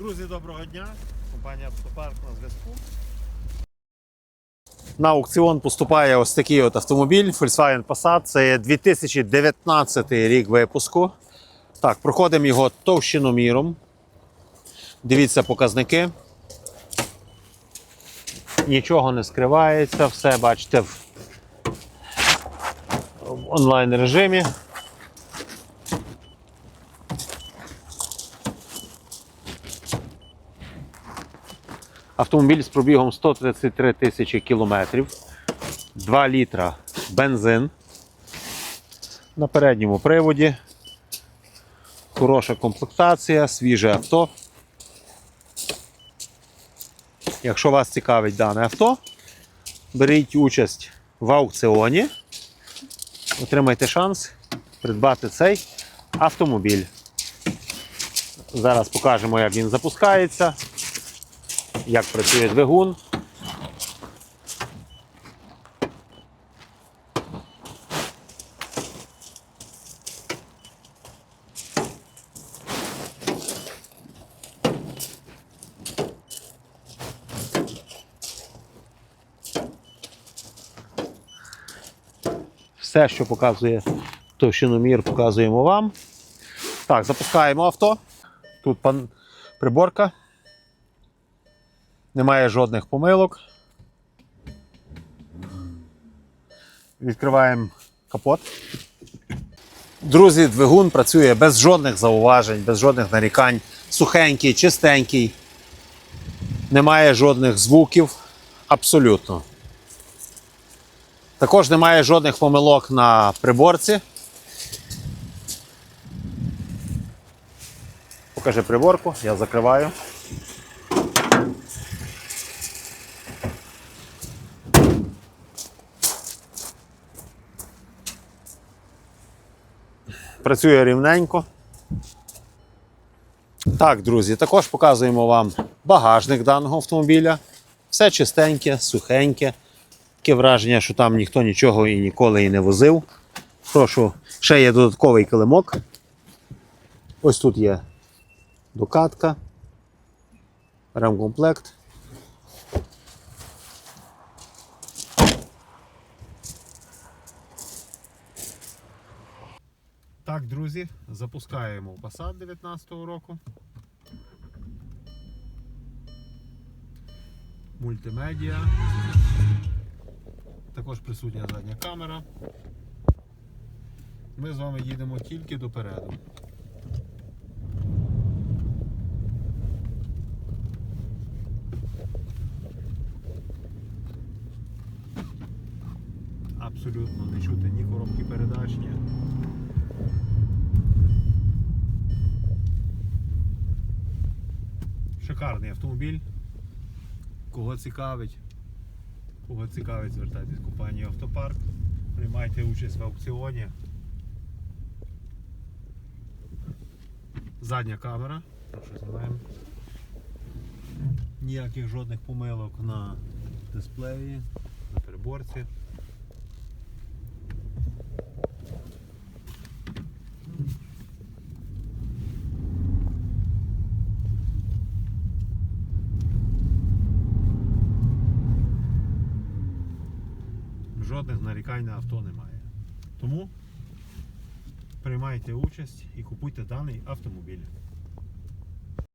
Друзі, доброго дня. Компанія Автопарк на зв'язку. На аукціон поступає ось такий от автомобіль Volkswagen Passat. Це 2019 рік випуску. Так, проходимо його товщиноміром. Дивіться показники. Нічого не скривається, все бачите в онлайн режимі. Автомобіль з пробігом 133 тисячі кілометрів, 2 літра бензин на передньому приводі. Хороша комплектація, свіже авто. Якщо вас цікавить дане авто, беріть участь в аукціоні, отримайте шанс придбати цей автомобіль. Зараз покажемо, як він запускається як працює двигун. Все, що показує товщиномір, показуємо вам. Так, запускаємо авто. Тут пан... приборка. Немає жодних помилок. Відкриваємо капот. Друзі, двигун працює без жодних зауважень, без жодних нарікань. Сухенький, чистенький. Немає жодних звуків. Абсолютно. Також немає жодних помилок на приборці. Покажи приборку, я закриваю. Працює рівненько. Так, друзі, також показуємо вам багажник даного автомобіля. Все чистеньке, сухеньке. Таке враження, що там ніхто нічого і ніколи і не возив. Прошу, ще є додатковий килимок. Ось тут є докатка, ремкомплект. Так, друзі, запускаємо Passat 19 року. Мультимедіа. Також присутня задня камера. Ми з вами їдемо тільки допереду. Абсолютно не чути ні коробки передач, ні. Шикарний автомобіль. Кого цікавить, кого цікавить, звертайтесь в компанію Автопарк. Приймайте участь в аукціоні. Задня камера. Прошу. Ніяких жодних помилок на дисплеї, на переборці. Жодних нарікань на авто немає. Тому приймайте участь і купуйте даний автомобіль.